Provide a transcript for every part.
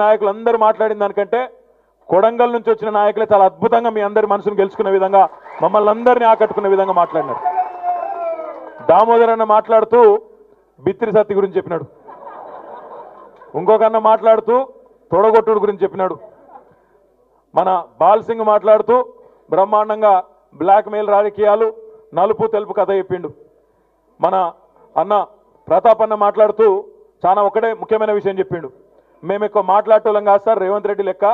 నాయకులు అందరు మాట్లాడిన దానికంటే కొడంగల్ నుంచి వచ్చిన నాయకులే చాలా అద్భుతంగా మీ అందరి మనసును గెలుచుకునే విధంగా మమ్మల్ని అందరినీ ఆకట్టుకునే విధంగా మాట్లాడినారు. దామోదర్ అన్న మాట్లాడుతూ బిత్తిరి సత్తి గురించి చెప్పినాడు. ఇంకొక అన్న మాట్లాడుతూ తొడగొట్టుడు గురించి చెప్పినాడు. మన బాల్ సింగ్ మాట్లాడుతూ బ్రహ్మాండంగా బ్లాక్ మెయిల్ రాజకీయాలు నలుపు తెలుపు కథ చెప్పిండు. మన అన్న ప్రతాప్ అన్న మాట్లాడుతూ చాలా ఒకటే ముఖ్యమైన విషయం చెప్పిండు. మేము ఎక్కువ మాట్లాడటం కాదు సార్. రేవంత్ రెడ్డి లెక్క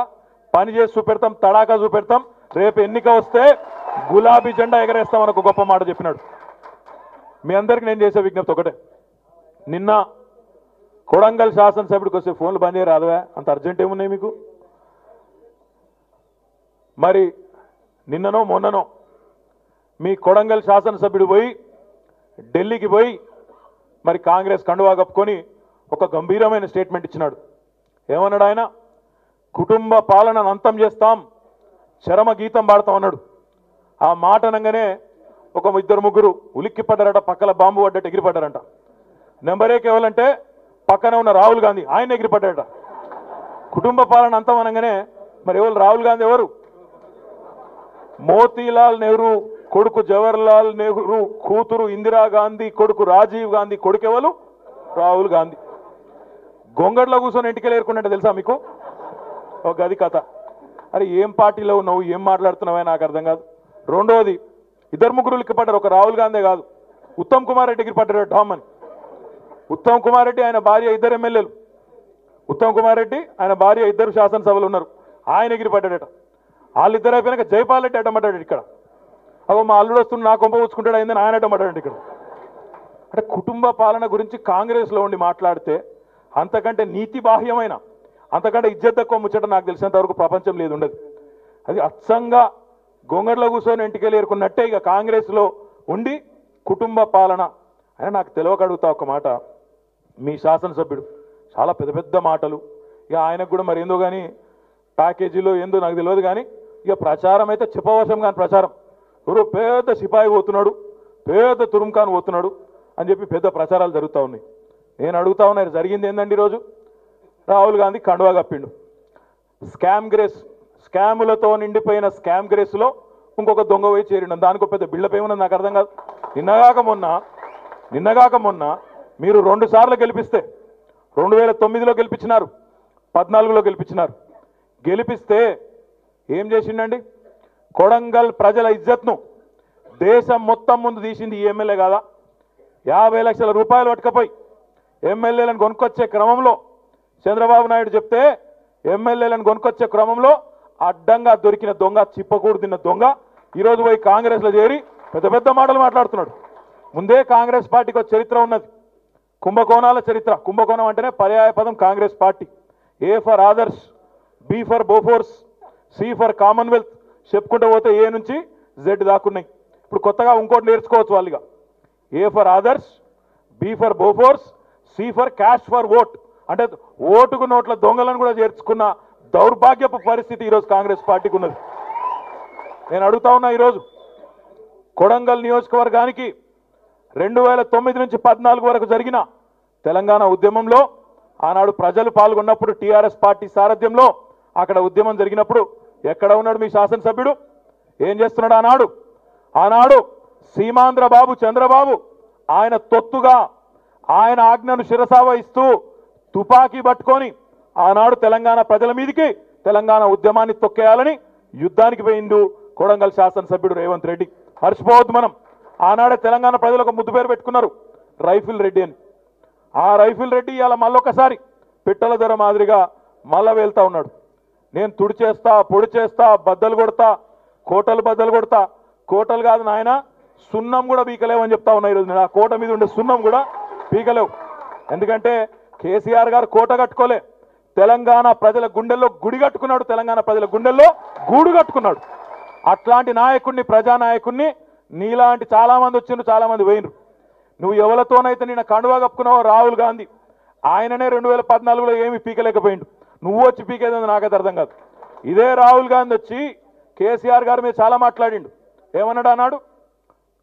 పని చేసి చూపెడతాం తడాకా చూపెడతాం. రేపు ఎన్నిక వస్తే గులాబీ జెండా ఎగరేస్తాం అని ఒక గొప్ప మాట చెప్పినాడు. మీ అందరికి నేను చేసే విజ్ఞప్తి ఒకటే. నిన్న కొడంగల్ శాసనసభ్యుడికి వస్తే ఫోన్లు బంద్ చేయరాదువా అంత అర్జెంట్ ఏమున్నాయి మీకు? మరి నిన్ననో మొన్ననో మీ కొడంగల్ శాసనసభ్యుడు పోయి ఢిల్లీకి పోయి మరి కాంగ్రెస్ కండువా కప్పుకొని ఒక గంభీరమైన స్టేట్మెంట్ ఇచ్చినాడు. ఏమన్నాడు ఆయన? కుటుంబ పాలనను అంతం చేస్తాం. చరమ గీతం పాడతాం అన్నాడు. ఆ మాట అనగానే ఒక ఇద్దరు ముగ్గురు ఉలిక్కి పడ్డారట పక్కల బాంబు పడ్డట్టు ఎగిరిపడ్డారంట. నెంబర్ ఏ ఎవరంటే పక్కన ఉన్న రాహుల్ గాంధీ ఆయన ఎగిరిపడ్డారట కుటుంబ పాలన అంతం అనగానే మరి ఎవరు? రాహుల్ గాంధీ ఎవరు? మోతీలాల్ నెహ్రూ కొడుకు జవహర్లాల్ నెహ్రూ కూతురు ఇందిరాగాంధీ కొడుకు రాజీవ్ గాంధీ కొడుకు ఎవరు? రాహుల్ గాంధీ. గొంగట్లో కూర్చొని ఇంటికి ఏరుకున్నట్టు తెలుసా మీకు? ఒక గది కథ. అరే ఏం పార్టీలో ఉన్నావు? ఏం మాట్లాడుతున్నావే? నాకు అర్థం కాదు. రెండవది ఇద్దరు ముగ్గురు పడ్డారు. ఒక రాహుల్ గాంధీ కాదు. ఉత్తమ్ కుమార్ రెడ్డికి పడ్డారు డామ్ అని. ఉత్తమ్ కుమార్ రెడ్డి ఆయన భార్య ఇద్దరు ఎమ్మెల్యేలు. ఉత్తమ్ కుమార్ రెడ్డి ఆయన భార్య ఇద్దరు శాసనసభలు ఉన్నారు. ఆయన ఎగిరి పడ్డాడట. వాళ్ళిద్దరు అయిపోయినాక జైపాల్ రెడ్డి అడ్డమడ్డాడు ఇక్కడ. అగో మా అల్లుడు వస్తుంది నా కొంప పుచ్చుకుంటాడు అయిందని ఆయన అడ్డమడ్డాడు ఇక్కడ. అంటే కుటుంబ పాలన గురించి కాంగ్రెస్లో ఉండి మాట్లాడితే అంతకంటే నీతి బాహ్యమైన అంతకంటే ఇజ్జత్ తక్కువ ముచ్చట నాకు తెలిసినంత వరకు ప్రపంచం లేదు ఉండదు. అది అచ్చంగా గొంగట్లో కూర్చొని ఇంటికి ఏరుకున్నట్టే ఇక కాంగ్రెస్లో ఉండి కుటుంబ పాలన అని నాకు తెలియకడుగుతా ఒక మాట. మీ శాసనసభ్యుడు చాలా పెద్ద పెద్ద మాటలు. ఇక ఆయనకు కూడా మరి ఏందో కానీ ప్యాకేజీలో ఏందో నాకు తెలియదు కానీ ఇక ప్రచారం అయితే చెప్పవశం కానీ ప్రచారం. ఎవరో పెద్ద సిపాయి పోతున్నాడు పెద్ద తురుంకాన్ పోతున్నాడు అని చెప్పి పెద్ద ప్రచారాలు జరుగుతూ ఉన్నాయి. నేను అడుగుతా ఉన్నారు జరిగింది ఏందండి ఈరోజు? రాహుల్ గాంధీ కండువా కప్పిండు. స్కామ్ గ్రేస్ స్కాములతో నిండిపోయిన స్కామ్ గ్రేస్లో ఇంకొక దొంగ పోయి చేరిండు. దానికి పెద్ద బిల్డప్ ఏమన్నది నాకు అర్థం కాదు. నిన్నగాక మొన్న నిన్నగాక మొన్న మీరు రెండు సార్లు గెలిపిస్తే రెండు వేల తొమ్మిదిలో గెలిపించినారు పద్నాలుగులో గెలిపించినారు. గెలిపిస్తే ఏం చేసిండండి? కొడంగల్ ప్రజల ఇజ్జత్ను దేశం మొత్తం ముందు తీసింది ఈ ఎమ్మెల్యే కాదా? యాభై లక్షల రూపాయలు పట్టుకపోయి ఎమ్మెల్యేలను కొనుక్కొచ్చే క్రమంలో చంద్రబాబు నాయుడు చెప్తే ఎమ్మెల్యేలను కొనుక్కొచ్చే క్రమంలో అడ్డంగా దొరికిన దొంగ చిప్పకూడు తిన్న దొంగ ఈరోజు పోయి కాంగ్రెస్లో చేరి పెద్ద పెద్ద మాటలు మాట్లాడుతున్నాడు. ముందే కాంగ్రెస్ పార్టీకి ఒక చరిత్ర ఉన్నది. కుంభకోణాల చరిత్ర. కుంభకోణం అంటేనే పర్యాయ పదం Congress party. A for Adarsh B for Bofors C for Commonwealth చెప్పుకుంటూ పోతే ఏ నుంచి జెడ్ దాకున్నాయి. ఇప్పుడు కొత్తగా ఇంకోటి నేర్చుకోవచ్చు వాళ్ళుగా. A for Adarsh B for Bofors C for cash for vote. అంటే ఓటుకు నోట్ల దొంగలను కూడా చేర్చుకున్న దౌర్భాగ్యపు పరిస్థితి ఈరోజు కాంగ్రెస్ పార్టీకి ఉన్నది. నేను అడుగుతా ఉన్నా ఈరోజు కొడంగల్ నియోజకవర్గానికి రెండు వేల తొమ్మిది నుంచి పద్నాలుగు వరకు జరిగిన తెలంగాణ ఉద్యమంలో ఆనాడు ప్రజలు పాల్గొన్నప్పుడు టీఆర్ఎస్ పార్టీ సారథ్యంలో అక్కడ ఉద్యమం జరిగినప్పుడు ఎక్కడ ఉన్నాడు మీ శాసనసభ్యుడు? ఏం చేస్తున్నాడు ఆనాడు? ఆనాడు సీమాంధ్ర బాబు చంద్రబాబు ఆయన తొత్తుగా ఆయన ఆజ్ఞను శిరసావహిస్తూ తుపాకీ పట్టుకొని ఆనాడు తెలంగాణ ప్రజల మీదికి తెలంగాణ ఉద్యమాన్ని తొక్కేయాలని యుద్ధానికి పోయిండు కొడంగల్ శాసనసభ్యుడు రేవంత్ రెడ్డి. మర్చిపోవద్దు మనం. ఆనాడే తెలంగాణ ప్రజలు ఒక ముద్దు పేరు పెట్టుకున్నారు రైఫిల్ రెడ్డి అని. ఆ రైఫిల్ రెడ్డి ఇలా మళ్ళొకసారి పిట్టల ధర మాదిరిగా మళ్ళా వెళ్తా ఉన్నాడు. నేను తుడి చేస్తా పొడి చేస్తా బద్దలు కొడతా కోటలు బద్దలు కొడతా. కోటలు కాదు నాయన సున్నం కూడా పీకలేవని చెప్తా ఉన్నా ఈరోజు నేను. ఆ కోట మీద ఉండే సున్నం కూడా పీకలేవు. ఎందుకంటే కేసీఆర్ గారు కోట కట్టుకోలే. తెలంగాణ ప్రజల గుండెల్లో గుడి కట్టుకున్నాడు. తెలంగాణ ప్రజల గుండెల్లో గూడు కట్టుకున్నాడు. అట్లాంటి నాయకుడిని ప్రజానాయకుడిని నీలాంటి చాలామంది వచ్చిండ్రు చాలామంది పోయినరు నువ్వు ఎవరితోనైతే నిన్న కండువా కప్పుకున్నావో రాహుల్ గాంధీ ఆయననే రెండు వేల పద్నాలుగులో ఏమి పీకలేకపోయిండు. నువ్వు వచ్చి పీకేది నాకైతే అర్థం కాదు. ఇదే రాహుల్ గాంధీ వచ్చి కేసీఆర్ గారి మీద చాలా మాట్లాడిండు. ఏమన్నాడు అన్నాడు?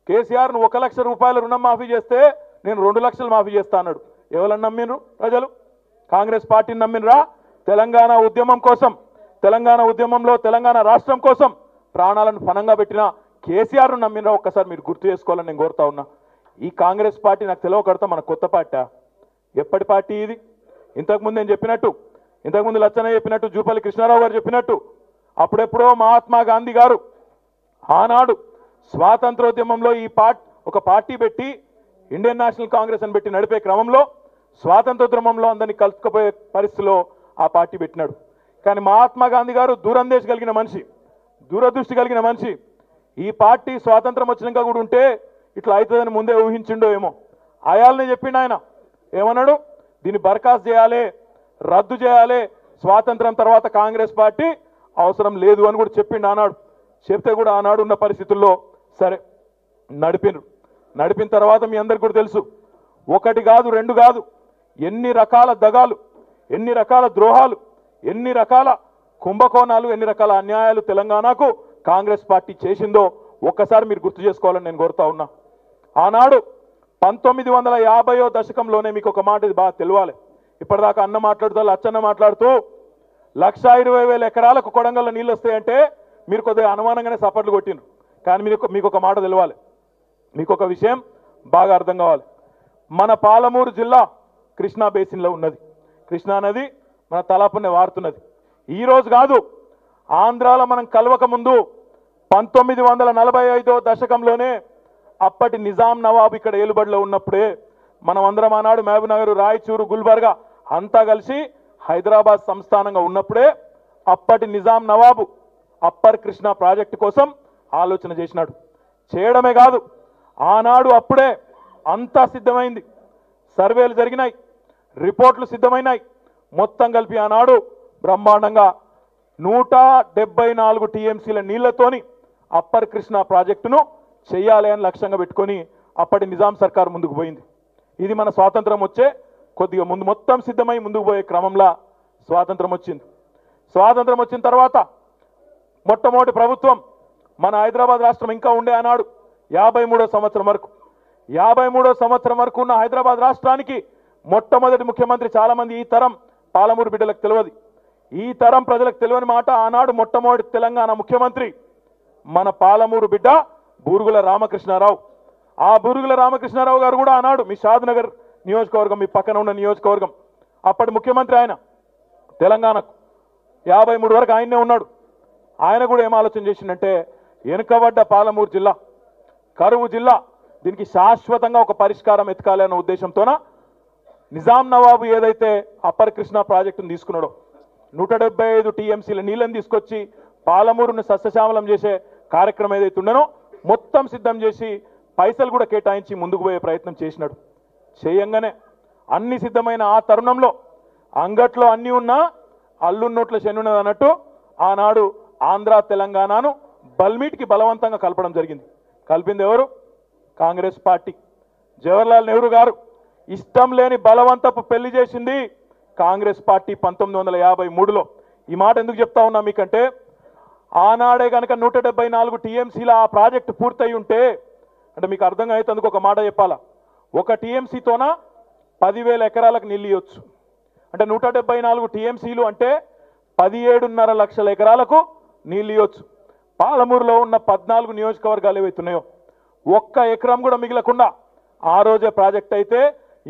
కేసీఆర్ నువ్వు ఒక లక్ష రూపాయల రుణం మాఫీ చేస్తే నేను రెండు లక్షలు మాఫీ చేస్తా అన్నాడు. ఎవరన్నా నమ్మినరు ప్రజలు? కాంగ్రెస్ పార్టీని నమ్మినరా తెలంగాణ ఉద్యమం కోసం తెలంగాణ ఉద్యమంలో తెలంగాణ రాష్ట్రం కోసం ప్రాణాలను ఫనంగా పెట్టిన కేసీఆర్ను నమ్మినరా ఒక్కసారి మీరు గుర్తు చేసుకోవాలని నేను కోరుతా ఉన్నా. ఈ కాంగ్రెస్ పార్టీ నాకు తెలియకడతా మన కొత్త పార్టీ ఎప్పటి పార్టీ ఇది? ఇంతకుముందు నేను చెప్పినట్టు ఇంతకుముందు లచ్చన చెప్పినట్టు జూపల్లి కృష్ణారావు గారు చెప్పినట్టు అప్పుడెప్పుడో మహాత్మా గాంధీ గారు ఆనాడు స్వాతంత్రోద్యమంలో ఈ పార్ట్ ఒక పార్టీ పెట్టి ఇండియన్ నేషనల్ కాంగ్రెస్ అని పెట్టి నడిపే క్రమంలో స్వాతంత్రోద్యమంలో అందరినీ కలుపుకపోయే పరిస్థితిలో ఆ పార్టీ పెట్టినాడు. కానీ మహాత్మా గాంధీ గారు దూరందేశ కలిగిన మనిషి దూరదృష్టి కలిగిన మనిషి. ఈ పార్టీ స్వాతంత్రం వచ్చినాక కూడా ఉంటే ఇట్లా అవుతుందని ముందే ఊహించిండో ఏమో. ఆయాలనే చెప్పిండు ఆయన ఏమన్నాడు? దీన్ని బర్ఖాస్తు చేయాలి రద్దు చేయాలి స్వాతంత్రం తర్వాత కాంగ్రెస్ పార్టీ అవసరం లేదు అని కూడా చెప్పిండు ఆనాడు. చెప్తే కూడా ఆనాడు ఉన్న పరిస్థితుల్లో సరే నడిపినరు. నడిపిన తర్వాత మీ అందరికి కూడా తెలుసు. ఒకటి కాదు రెండు కాదు. ఎన్ని రకాల దగాలు ఎన్ని రకాల ద్రోహాలు ఎన్ని రకాల కుంభకోణాలు ఎన్ని రకాల అన్యాయాలు తెలంగాణకు కాంగ్రెస్ పార్టీ చేసిందో ఒక్కసారి మీరు గుర్తు చేసుకోవాలని నేను కోరుతా ఉన్నా. ఆనాడు పంతొమ్మిది వందల యాభయో దశకంలోనే మీకు ఒక మాట ఇది బాగా తెలియాలి. ఇప్పటిదాకా అన్న మాట్లాడుతూ అచ్చన్న మాట్లాడుతూ లక్ష ఇరవై వేల ఎకరాలకు కొడంగల్లో నీళ్ళు వస్తాయంటే మీరు కొద్దిగా అనుమానంగానే సపట్లు కొట్టిండ్రు. కానీ మీకు మీకు ఒక మాట తెలియాలి. మీకు ఒక విషయం బాగా అర్థం కావాలి. మన పాలమూరు జిల్లా కృష్ణా బేసిన్లో ఉన్నది. కృష్ణా నది మన తలాపునే వారుతున్నది. ఈరోజు కాదు ఆంధ్రాలో మనం కలవక ముందు పంతొమ్మిది వందల నలభై ఐదో దశకంలోనే అప్పటి నిజాం నవాబ్ ఇక్కడ ఏలుబడిలో ఉన్నప్పుడే మనం అందరం ఆనాడు మహబూబ్నగర్ రాయచూరు గుల్బర్గా అంతా కలిసి హైదరాబాద్ సంస్థానంగా ఉన్నప్పుడే అప్పటి నిజాం నవాబు అప్పర్ కృష్ణ ప్రాజెక్టు కోసం ఆలోచన చేసినాడు. చేయడమే కాదు ఆనాడు అప్పుడే అంతా సిద్ధమైంది. సర్వేలు జరిగినాయి రిపోర్ట్లు సిద్ధమైనాయి. మొత్తం కలిపి ఆనాడు బ్రహ్మాండంగా నూట డెబ్బై నాలుగు టీఎంసీల నీళ్ళతోని అప్పర్ కృష్ణ ప్రాజెక్టును చేయాలి అని లక్ష్యంగా పెట్టుకొని అప్పటి నిజాం సర్కార్ ముందుకు పోయింది. ఇది మన స్వాతంత్రం వచ్చే కొద్దిగా ముందు మొత్తం సిద్ధమై ముందుకు పోయే క్రమంలో స్వాతంత్రం వచ్చింది. స్వాతంత్రం వచ్చిన తర్వాత మొట్టమొదటి ప్రభుత్వం మన హైదరాబాద్ రాష్ట్రం ఇంకా ఉండే అన్నాడు యాభై మూడో సంవత్సరం వరకు. యాభై మూడో సంవత్సరం వరకు ఉన్న హైదరాబాద్ రాష్ట్రానికి మొట్టమొదటి ముఖ్యమంత్రి చాలామంది ఈ తరం పాలమూరు బిడ్డలకు తెలియదు. ఈ తరం ప్రజలకు తెలియని మాట ఆనాడు మొట్టమొదటి తెలంగాణ ముఖ్యమంత్రి మన పాలమూరు బిడ్డ బూరుగుల రామకృష్ణారావు. ఆ బూరుగుల రామకృష్ణారావు గారు కూడా ఆనాడు మీ షాద్నగర్ నియోజకవర్గం మీ పక్కన ఉన్న నియోజకవర్గం. అప్పటి ముఖ్యమంత్రి ఆయన తెలంగాణకు యాభై మూడు వరకు ఆయన్నే ఉన్నాడు. ఆయన కూడా ఏం ఆలోచన చేసిందంటే వెనుకబడ్డ పాలమూరు జిల్లా కరువు జిల్లా దీనికి శాశ్వతంగా ఒక పరిష్కారం ఎతకాలి అన్న ఉద్దేశంతోన నిజాం నవాబు ఏదైతే అప్పర్ కృష్ణ ప్రాజెక్టును తీసుకున్నాడో నూట డెబ్బై ఐదు టీఎంసీల నీళ్ళని తీసుకొచ్చి పాలమూరును సస్యశ్యామలం చేసే కార్యక్రమం ఏదైతే ఉండనో మొత్తం సిద్ధం చేసి పైసలు కూడా కేటాయించి ముందుకు పోయే ప్రయత్నం చేసినాడు. చేయంగానే అన్ని సిద్ధమైన ఆ తరుణంలో అంగట్లో అన్నీ ఉన్నా అల్లున్నోట్ల శనున్నది అన్నట్టు ఆనాడు ఆంధ్ర తెలంగాణను బల్మీట్కి బలవంతంగా కలపడం జరిగింది. కలిపింది ఎవరు? కాంగ్రెస్ పార్టీ. జవహర్లాల్ నెహ్రూ గారు. ఇష్టం లేని బలవంతపు పెళ్ళి చేసింది కాంగ్రెస్ పార్టీ పంతొమ్మిది వందల యాభై మూడులో. ఈ మాట ఎందుకు చెప్తా ఉన్నా మీకంటే ఆనాడే కనుక నూట డెబ్బై నాలుగు టీఎంసీల ఆ ప్రాజెక్టు పూర్తయి ఉంటే అంటే మీకు అర్థం అవుతుందుకు ఒక మాట చెప్పాలా? ఒక టీఎంసీతోన పదివేల ఎకరాలకు నీళ్ళు ఇవ్వచ్చు. అంటే నూట డెబ్బై నాలుగు టీఎంసీలు అంటే పదిహేడున్నర లక్షల ఎకరాలకు నీళ్ళు ఇవ్వచ్చు. పాలమూరులో ఉన్న పద్నాలుగు నియోజకవర్గాలు ఏవైతున్నాయో ఒక్క ఎకరం కూడా మిగిలకుండా ఆ రోజే ప్రాజెక్ట్ అయితే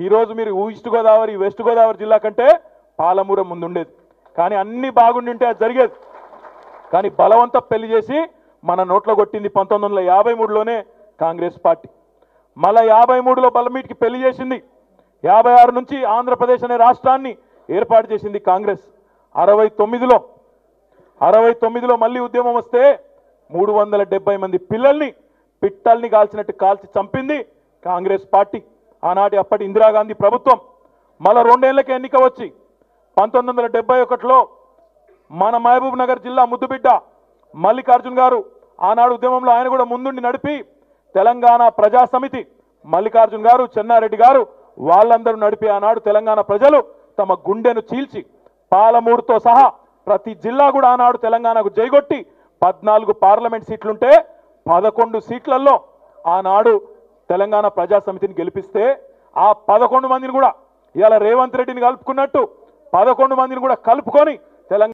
ఈ రోజు మీరు ఈస్ట్ గోదావరి వెస్ట్ గోదావరి జిల్లా కంటే పాలమూరం ముందుండేది. కానీ అన్ని బాగుండింటే అది జరిగేది. కానీ బలవంత పెళ్ళి చేసి మన నోట్లో కొట్టింది పంతొమ్మిది వందల యాభై మూడులోనే కాంగ్రెస్ పార్టీ. మళ్ళా యాభై మూడులో బలమీటికి పెళ్ళి చేసింది. యాభై ఆరు నుంచి ఆంధ్రప్రదేశ్ అనే రాష్ట్రాన్ని ఏర్పాటు చేసింది కాంగ్రెస్. అరవై తొమ్మిదిలో అరవై తొమ్మిదిలో మళ్ళీ ఉద్యమం వస్తే మూడు వందల డెబ్బై మంది పిల్లల్ని పిట్టల్ని కాల్చినట్టు కాల్చి చంపింది కాంగ్రెస్ పార్టీ. ఆనాటి అప్పటి ఇందిరాగాంధీ ప్రభుత్వం మళ్ళా రెండేళ్ళకి ఎన్నిక వచ్చి పంతొమ్మిది వందల డెబ్బై ఒకటిలో మన మహబూబ్ నగర్ జిల్లా ముద్దుబిడ్డ మల్లికార్జున్ గారు ఆనాడు ఉద్యమంలో ఆయన కూడా ముందుండి నడిపి తెలంగాణ ప్రజా సమితి మల్లికార్జున్ గారు చెన్నారెడ్డి గారు వాళ్ళందరూ నడిపి ఆనాడు తెలంగాణ ప్రజలు తమ గుండెను చీల్చి పాలమూరుతో సహా ప్రతి జిల్లా కూడా ఆనాడు తెలంగాణకు జైగొట్టి పద్నాలుగు పార్లమెంట్ సీట్లుంటే పదకొండు సీట్లలో ఆనాడు తెలంగాణ ప్రజా సమితిని గెలిపిస్తే ఆ పదకొండు మందిని కూడా ఇవాళ రేవంత్ రెడ్డిని కలుపుకున్నట్టు పదకొండు మందిని కూడా కలుపుకొని తెలంగాణ